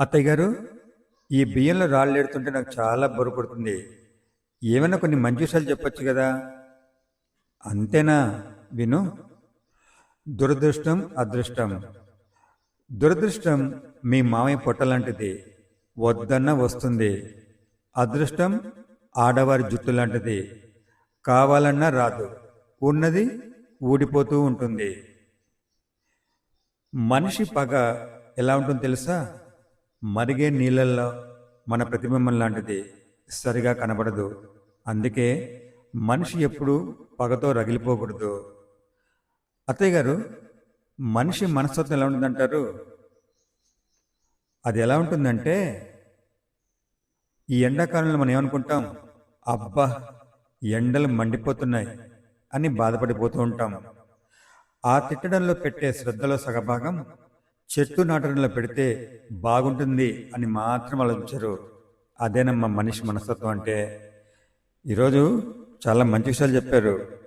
అత్తయ్య గారు ఈ బియ్యంలో రాళ్ళు ఎడుతుంటే నాకు చాలా బరువు పడుతుంది. ఏమైనా కొన్ని మంచి విషయాలు చెప్పొచ్చు కదా? అంతేనా? విను. దురదృష్టం అదృష్టం. దురదృష్టం మీ మామయ్య పొట్టలాంటిది. వద్దన్న వస్తుంది. అదృష్టం ఆడవారి జుట్టు లాంటిది. కావాలన్నా రాదు. ఉన్నది ఊడిపోతూ ఉంటుంది. మనిషి పగ ఎలా ఉంటుందో తెలుసా? మరిగే నీళ్ళల్లో మన ప్రతిబింబం లాంటిది సరిగా కనబడదు. అందుకే మనిషి ఎప్పుడు పగతో రగిలిపోకూడదు. అత్తయ్య గారు మనిషి మనస్తత్వం ఎలా ఉంటుందంటారు? అది ఎలా ఉంటుందంటే ఈ ఎండాకాలంలో మనం ఏమనుకుంటాం? అబ్బా ఎండలు మండిపోతున్నాయి అని బాధపడిపోతూ ఉంటాం. ఆ తిట్టడంలో పెట్టే శ్రద్ధలో సగభాగం చెట్టు నాటడంలో పెడితే బాగుంటుంది అని మాత్రం ఆలోచించరు అదేనమ్మా మనిషి మనస్తత్వం అంటే. ఈరోజు చాలా మంచి విషయాలు చెప్పారు.